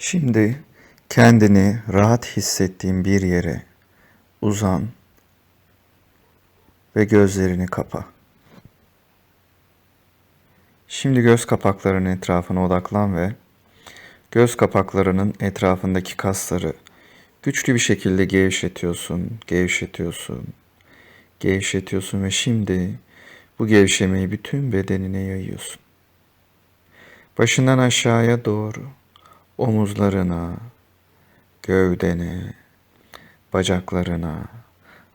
Şimdi kendini rahat hissettiğin bir yere uzan ve gözlerini kapa. Şimdi göz kapaklarının etrafına odaklan ve göz kapaklarının etrafındaki kasları güçlü bir şekilde gevşetiyorsun, gevşetiyorsun, gevşetiyorsun ve şimdi bu gevşemeyi bütün bedenine yayıyorsun. Başından aşağıya doğru, omuzlarına, gövdene, bacaklarına,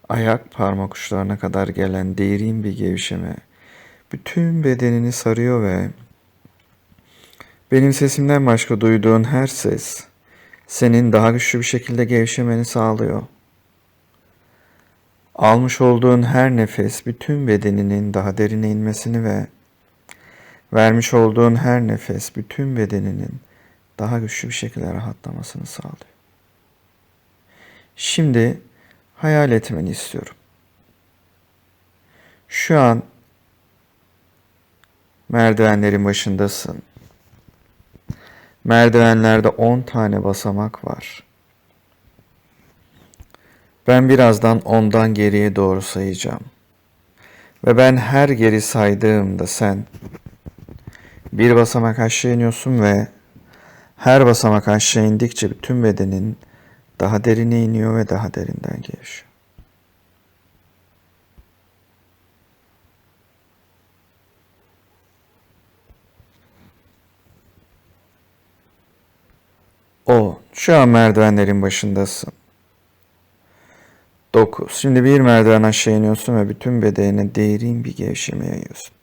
ayak parmak uçlarına kadar gelen derin bir gevşeme bütün bedenini sarıyor ve benim sesimden başka duyduğun her ses senin daha güçlü bir şekilde gevşemeni sağlıyor. Almış olduğun her nefes bütün bedeninin daha derine inmesini ve vermiş olduğun her nefes bütün bedeninin daha güçlü bir şekilde rahatlamasını sağlıyor. Şimdi hayal etmeni istiyorum. Şu an merdivenlerin başındasın. Merdivenlerde 10 tane basamak var. Ben birazdan ondan geriye doğru sayacağım. Ve ben her geri saydığımda sen bir basamak aşağı iniyorsun ve her basamak aşağı indikçe bütün bedenin daha derine iniyor ve daha derinden gevşiyor. O, şu an merdivenlerin başındasın. 9. Şimdi bir merdiven aşağı iniyorsun ve bütün bedenine derin bir gevşeme yayıyorsun.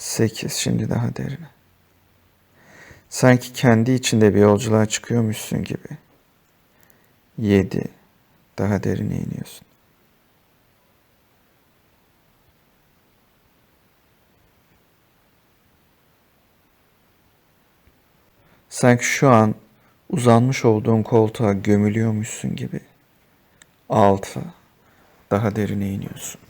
Sekiz. Şimdi daha derine. Sanki kendi içinde bir yolculuğa çıkıyormuşsun gibi. Yedi. Daha derine iniyorsun. Sanki şu an uzanmış olduğun koltuğa gömülüyormuşsun gibi. Altı. Daha derine iniyorsun.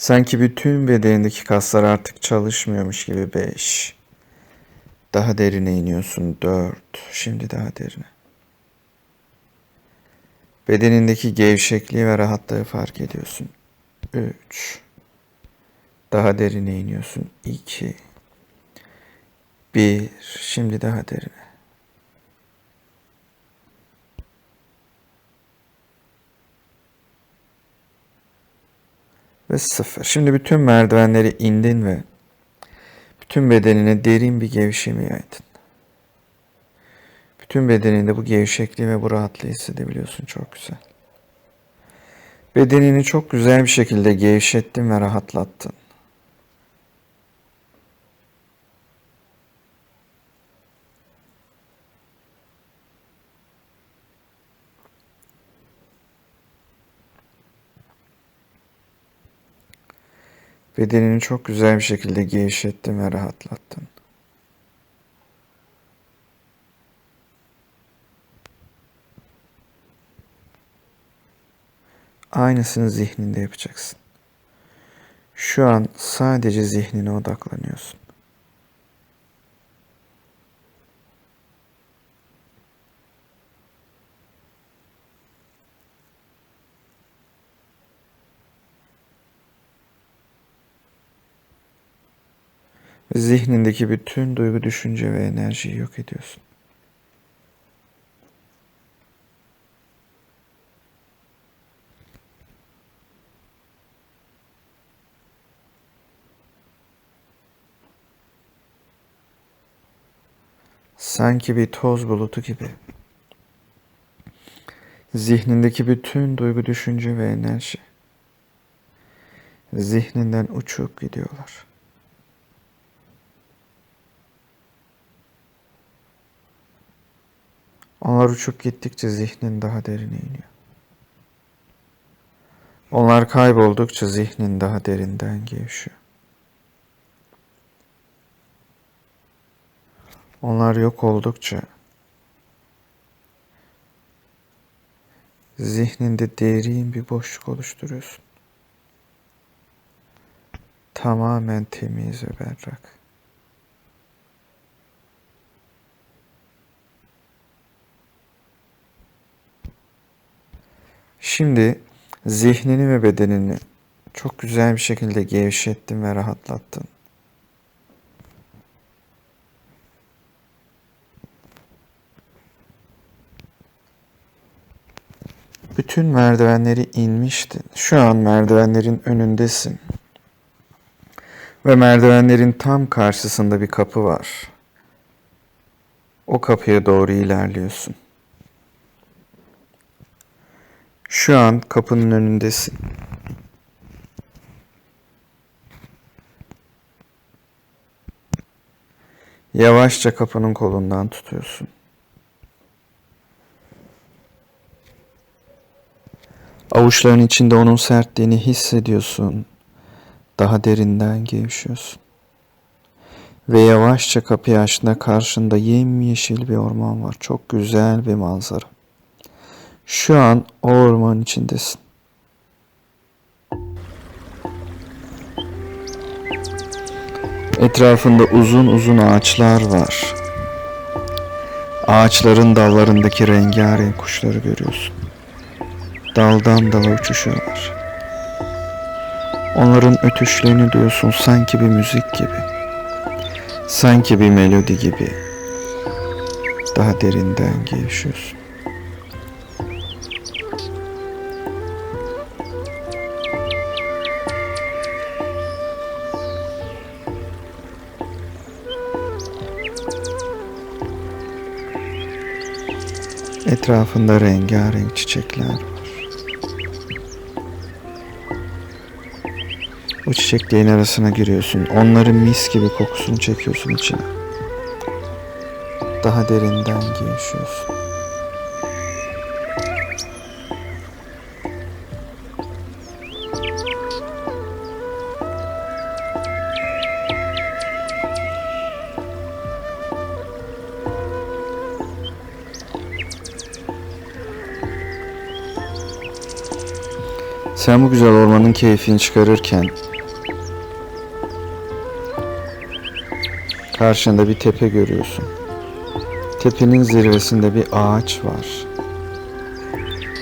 Sanki bütün bedenindeki kaslar artık çalışmıyormuş gibi beş. Daha derine iniyorsun dört. Şimdi daha derine. Bedenindeki gevşekliği ve rahatlığı fark ediyorsun. Üç. Daha derine iniyorsun. 2 1 Şimdi daha derine. Ve sıfır. Şimdi bütün merdivenleri indin ve bütün bedenine derin bir gevşeme yaydın. Bütün bedeninde bu gevşekliği ve bu rahatlığı hissedebiliyorsun. Çok güzel. Bedenini çok güzel bir şekilde gevşettin ve rahatlattın. Bedenini çok güzel bir şekilde gevşettin ve rahatlattın. Aynısını zihninde yapacaksın. Şu an sadece zihnine odaklanıyorsun. Zihnindeki bütün duygu, düşünce ve enerjiyi yok ediyorsun. Sanki bir toz bulutu gibi. Zihnindeki bütün duygu, düşünce ve enerji zihninden uçup gidiyorlar. Onlar uçup gittikçe zihnin daha derine iniyor. Onlar kayboldukça zihnin daha derinden gevşiyor. Onlar yok oldukça Zihninde derin bir boşluk oluşturuyorsun. Tamamen temiz ve berrak. Şimdi zihnini ve bedenini çok güzel bir şekilde gevşettin ve rahatlattın. Bütün merdivenleri inmiştin. Şu an merdivenlerin önündesin. Ve merdivenlerin tam karşısında bir kapı var. O kapıya doğru ilerliyorsun. Şu an kapının önündesin. Yavaşça kapının kolundan tutuyorsun. Avuçların içinde onun sertliğini hissediyorsun. Daha derinden gevşiyorsun. Ve yavaşça kapıyı açtığında karşında yemyeşil bir orman var. Çok güzel bir manzara. Şu an o ormanın içindesin. Etrafında uzun uzun ağaçlar var. Ağaçların dallarındaki rengarenk kuşları görüyorsun. Daldan dala uçuşuyorlar. Onların ötüşlerini duyuyorsun sanki bir müzik gibi. Sanki bir melodi gibi. Daha derinden gevşiyorsun. Etrafında rengarenk çiçekler var. O çiçeklerin arasına giriyorsun. Onların mis gibi kokusunu çekiyorsun içine. Daha derinden gevşiyorsun. Sen bu güzel ormanın keyfini çıkarırken karşında bir tepe görüyorsun. Tepenin zirvesinde bir ağaç var.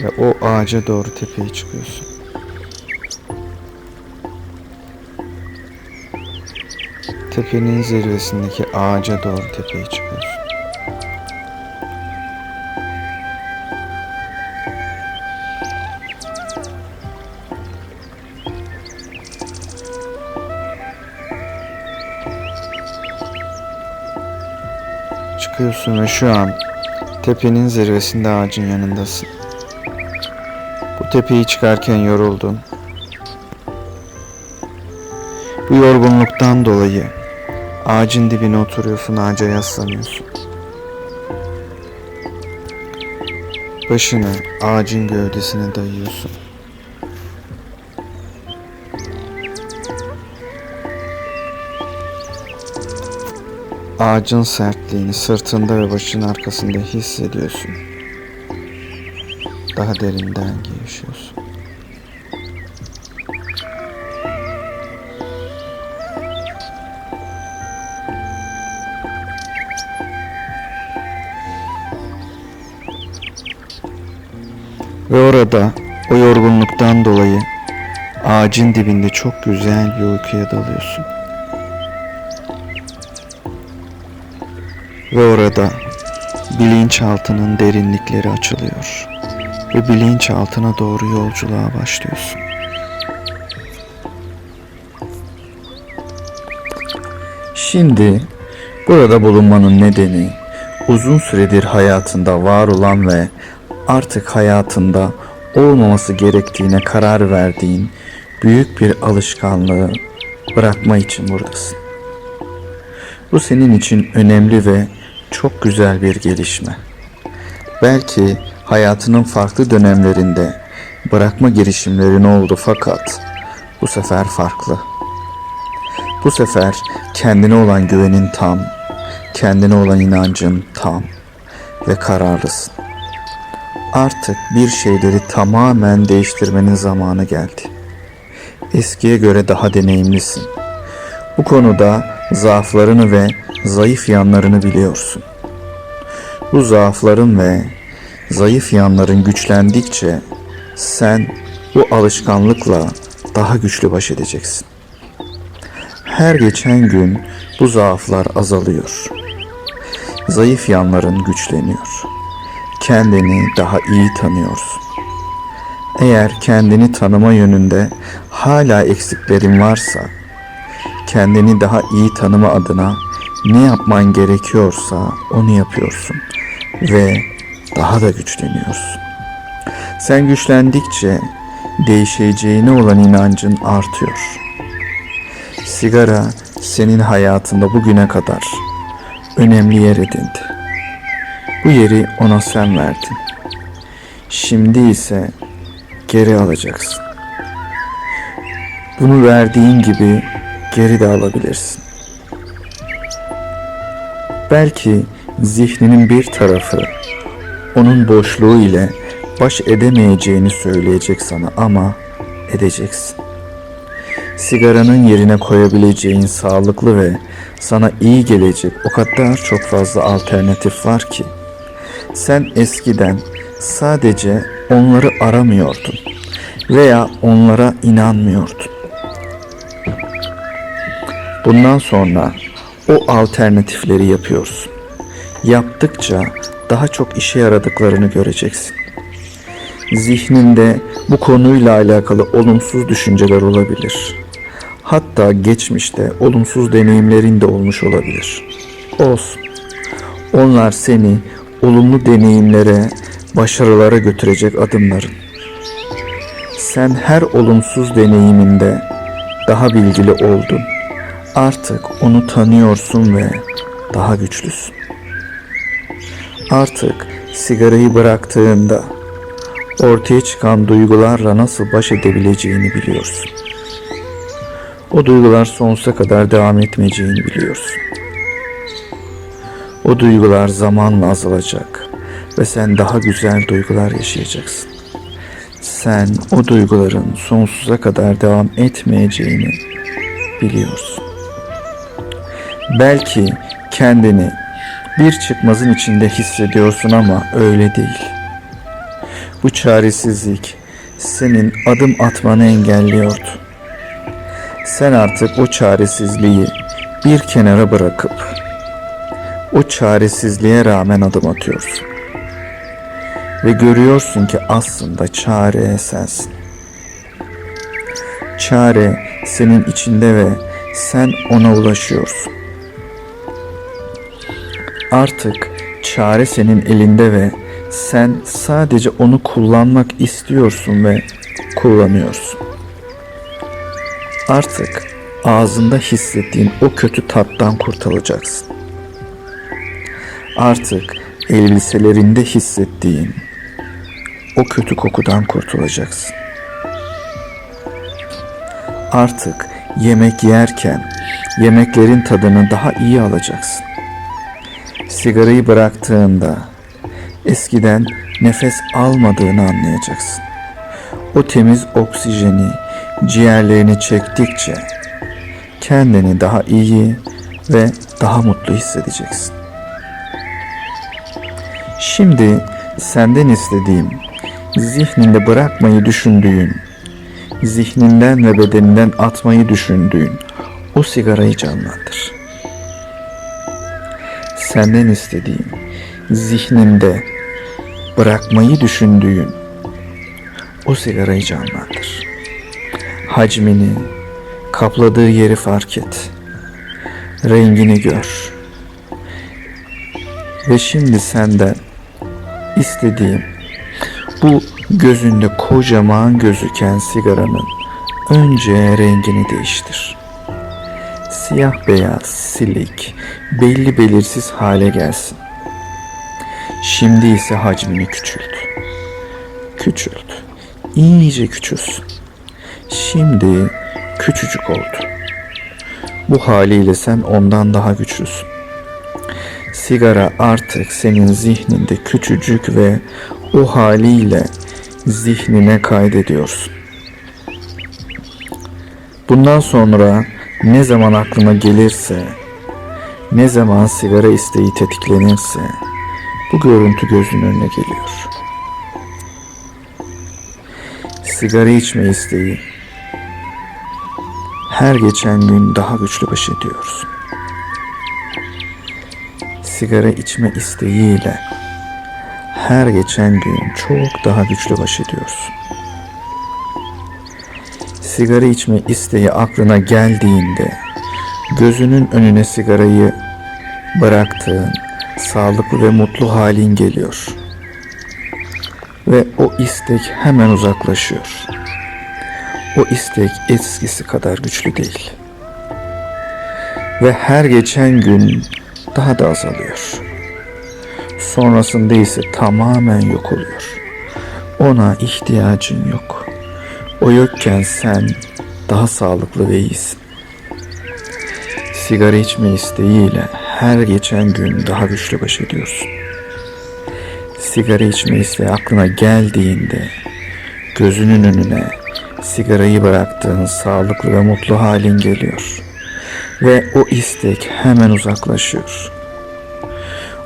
Ve o ağaca doğru tepeye çıkıyorsun. Tepenin zirvesindeki ağaca doğru tepeye çıkıyorsun. Çıkıyorsun ve şu an tepenin zirvesinde ağacın yanındasın. Bu tepeyi çıkarken yoruldun. Bu yorgunluktan dolayı ağacın dibine oturuyorsun, ağaca yaslanıyorsun. Başını ağacın gövdesine dayıyorsun. Ağacın sertliğini sırtında ve başın arkasında hissediyorsun. Daha derinden gevşiyorsun. Ve orada o yorgunluktan dolayı ağacın dibinde çok güzel bir uykuya dalıyorsun. Ve orada bilinçaltının derinlikleri açılıyor. Ve bilinçaltına doğru yolculuğa başlıyorsun. Şimdi burada bulunmanın nedeni uzun süredir hayatında var olan ve artık hayatında olmaması gerektiğine karar verdiğin büyük bir alışkanlığı bırakma için buradasın. Bu senin için önemli ve çok güzel bir gelişme. Belki hayatının farklı dönemlerinde bırakma girişimlerin oldu fakat bu sefer farklı. Bu sefer kendine olan güvenin tam, kendine olan inancın tam ve kararlısın. Artık bir şeyleri tamamen değiştirmenin zamanı geldi. Eskiye göre daha deneyimlisin. Bu konuda zaaflarını ve zayıf yanlarını biliyorsun. Bu zaafların ve zayıf yanların güçlendikçe sen bu alışkanlıkla daha güçlü baş edeceksin. Her geçen gün bu zaaflar azalıyor. Zayıf yanların güçleniyor. Kendini daha iyi tanıyorsun. Eğer kendini tanıma yönünde hala eksiklerin varsa, kendini daha iyi tanıma adına ne yapman gerekiyorsa onu yapıyorsun ve daha da güçleniyorsun. Sen güçlendikçe değişeceğine olan inancın artıyor. Sigara senin hayatında bugüne kadar önemli yer edindi. Bu yeri ona sen verdin. Şimdi ise geri alacaksın. Bunu verdiğin gibi geri de alabilirsin. Belki zihninin bir tarafı onun boşluğu ile baş edemeyeceğini söyleyecek sana ama edeceksin. Sigaranın yerine koyabileceğin sağlıklı ve sana iyi gelecek o kadar çok fazla alternatif var ki. Sen eskiden sadece onları aramıyordun veya onlara inanmıyordun. Bundan sonra o alternatifleri yapıyorsun. Yaptıkça daha çok işe yaradıklarını göreceksin. Zihninde bu konuyla alakalı olumsuz düşünceler olabilir. Hatta geçmişte olumsuz deneyimlerin de olmuş olabilir. Olsun. Onlar seni olumlu deneyimlere, başarılara götürecek adımların. Sen her olumsuz deneyiminde daha bilgili oldun. Artık onu tanıyorsun ve daha güçlüsün. Artık sigarayı bıraktığında ortaya çıkan duygularla nasıl baş edebileceğini biliyorsun. O duygular sonsuza kadar devam etmeyeceğini biliyorsun. O duygular zamanla azalacak ve sen daha güzel duygular yaşayacaksın. Sen o duyguların sonsuza kadar devam etmeyeceğini biliyorsun. Belki kendini bir çıkmazın içinde hissediyorsun ama öyle değil. Bu çaresizlik senin adım atmanı engelliyordu. Sen artık o çaresizliği bir kenara bırakıp o çaresizliğe rağmen adım atıyorsun. Ve görüyorsun ki aslında çare sensin. Çare senin içinde ve sen ona ulaşıyorsun. Artık çare senin elinde ve sen sadece onu kullanmak istiyorsun ve kullanıyorsun. Artık ağzında hissettiğin o kötü tattan kurtulacaksın. Artık elbiselerinde hissettiğin o kötü kokudan kurtulacaksın. Artık yemek yerken yemeklerin tadını daha iyi alacaksın. Sigarayı bıraktığında eskiden nefes almadığını anlayacaksın. O temiz oksijeni ciğerlerini çektikçe kendini daha iyi ve daha mutlu hissedeceksin. Şimdi senden istediğim zihninde bırakmayı düşündüğün, zihninden ve bedeninden atmayı düşündüğün o sigarayı canlandır. Senden istediğim zihninde bırakmayı düşündüğün o sigarayı canlandır. Hacmini, kapladığı yeri fark et. Rengini gör. Ve şimdi senden istediğim bu gözünde kocaman gözüken sigaranın önce rengini değiştir. Siyah beyaz, silik, belli belirsiz hale gelsin. Şimdi ise hacmini küçült. Küçült. İyice küçülsün. Şimdi küçücük oldu. Bu haliyle sen ondan daha güçlüsün. Sigara artık senin zihninde küçücük ve o haliyle zihnine kaydediyorsun. Bundan sonra ne zaman aklına gelirse, ne zaman sigara isteği tetiklenirse bu görüntü gözünün önüne geliyor. Sigara içme isteği her geçen gün daha güçlü baş ediyorsun. Sigara içme isteğiyle her geçen gün çok daha güçlü baş ediyorsun. Sigara içme isteği aklına geldiğinde gözünün önüne sigarayı bıraktığın sağlıklı ve mutlu halin geliyor. Ve o istek hemen uzaklaşıyor. O istek eskisi kadar güçlü değil. Ve her geçen gün daha da azalıyor. Sonrasında ise tamamen yok oluyor. Ona ihtiyacın yok. O yokken sen daha sağlıklı ve iyisin. Sigara içme isteğiyle her geçen gün daha güçlü baş ediyorsun. Sigara içme isteği aklına geldiğinde gözünün önüne sigarayı bıraktığın sağlıklı ve mutlu halin geliyor. Ve o istek hemen uzaklaşıyor.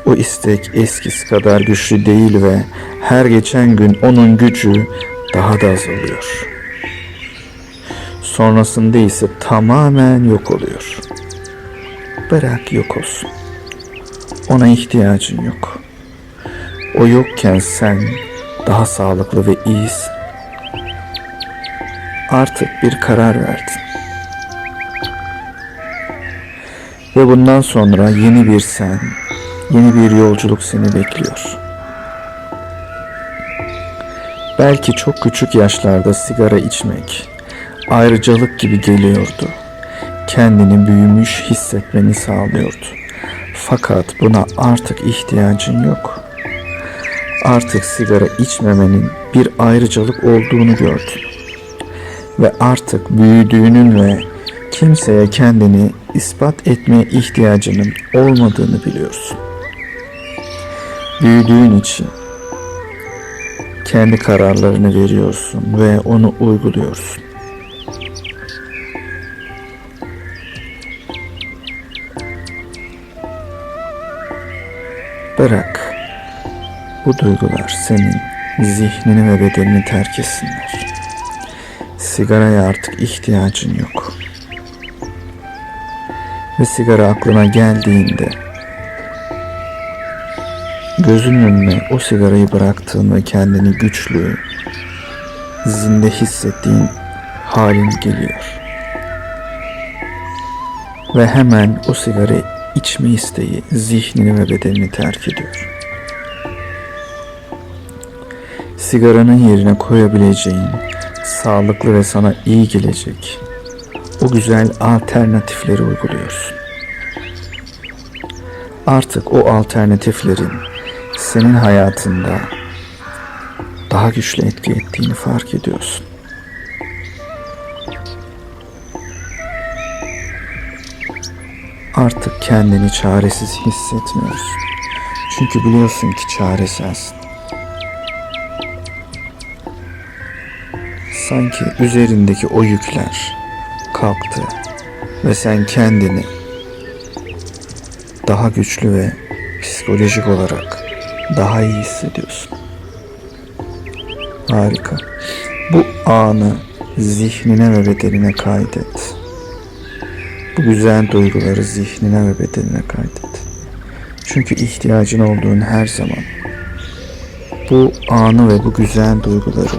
O istek eskisi kadar güçlü değil ve her geçen gün onun gücü daha da azalıyor. Sonrasında ise tamamen yok oluyor. Bırak yok olsun. Ona ihtiyacın yok. O yokken sen daha sağlıklı ve iyisin. Artık bir karar verdin. Ve bundan sonra yeni bir sen, yeni bir yolculuk seni bekliyor. Belki çok küçük yaşlarda sigara içmek ayrıcalık gibi geliyordu. Kendini büyümüş hissetmeni sağlıyordu. Fakat buna artık ihtiyacın yok. Artık sigara içmemenin bir ayrıcalık olduğunu gördün. Ve artık büyüdüğünün ve kimseye kendini ispat etmeye ihtiyacının olmadığını biliyorsun. Büyüdüğün için kendi kararlarını veriyorsun ve onu uyguluyorsun. Bırak bu duygular senin zihnini ve bedenini terk etsinler. Sigaraya artık ihtiyacın yok. Ve sigara aklına geldiğinde gözünün önüne o sigarayı bıraktığın ve kendini güçlü, zinde hissettiğin halin geliyor. Ve hemen o sigarayı içme isteği zihnini ve bedenini terk ediyor. Sigaranın yerine koyabileceğin sağlıklı ve sana iyi gelecek o güzel alternatifleri uyguluyorsun. Artık o alternatiflerin senin hayatında daha güçlü etki ettiğini fark ediyorsun. Kendini çaresiz hissetmiyorsun. Çünkü biliyorsun ki çare sensin. Sanki üzerindeki o yükler kalktı ve sen kendini daha güçlü ve psikolojik olarak daha iyi hissediyorsun. Harika. Bu anı zihnine ve bedenine kaydet. Bu güzel duyguları zihnine ve bedenine kaydet. Çünkü ihtiyacın olduğun her zaman bu anı ve bu güzel duyguları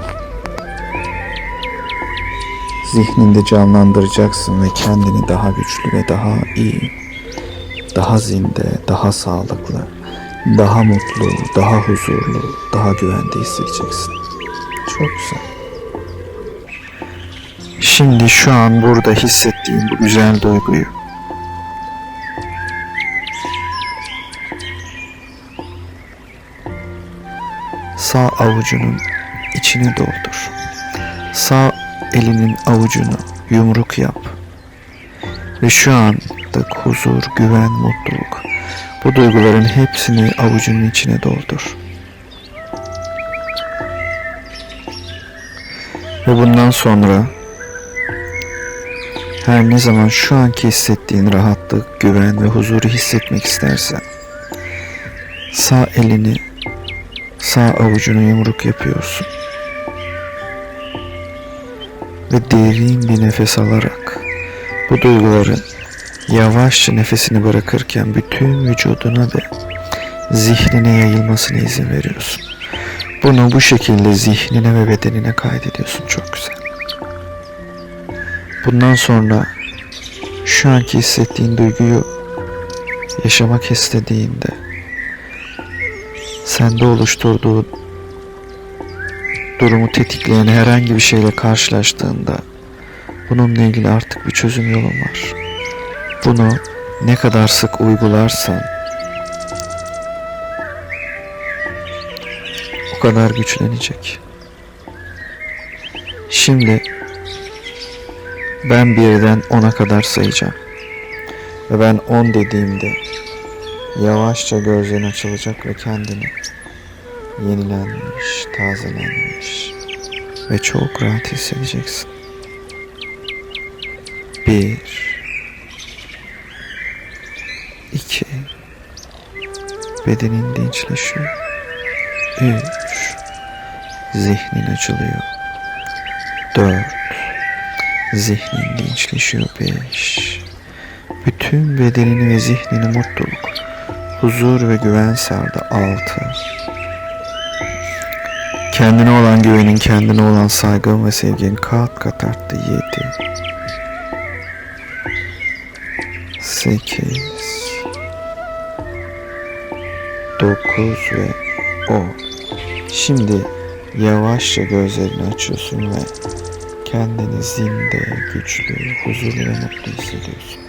zihninde canlandıracaksın ve kendini daha güçlü ve daha iyi, daha zinde, daha sağlıklı, daha mutlu, daha huzurlu, daha güvende hissedeceksin. Çok güzel. Şimdi şu an burada hissettiğin bu güzel duyguyu sağ avucunun içine doldur. Sağ elinin avucunu yumruk yap. Ve şu anda huzur, güven, mutluluk bu duyguların hepsini avucunun içine doldur. Ve bundan sonra her ne zaman şu anki hissettiğin rahatlık, güven ve huzuru hissetmek istersen sağ elini sağ avucunu yumruk yapıyorsun. Ve derin bir nefes alarak bu duyguların yavaşça nefesini bırakırken bütün vücuduna ve zihnine yayılmasına izin veriyorsun. Bunu bu şekilde zihnine ve bedenine kaydediyorsun çok güzel. Bundan sonra şu anki hissettiğin duyguyu yaşamak istediğinde sende oluşturduğu durumu tetikleyen herhangi bir şeyle karşılaştığında bununla ilgili artık bir çözüm yolun var. Bunu ne kadar sık uygularsan o kadar güçlenecek. Şimdi ben birden ona kadar sayacağım. Ve ben on dediğimde yavaşça gözlerin açılacak ve kendini yenilenmiş, tazelenmiş ve çok rahat hissedeceksin. Bir, iki, bedenin dinçleşiyor. Üç, zihnin açılıyor. Dört, zihnin dinçleşiyor. Beş, bütün bedenini ve zihnini mutluluk, huzur ve güven sardı. Altı, kendine olan güvenin, kendine olan saygın ve sevgin kat kat arttı. Yedi, sekiz, dokuz ve on. Şimdi yavaşça gözlerini açıyorsun ve kendini zinde, güçlü, huzurlu ve mutlu hissediyorsun.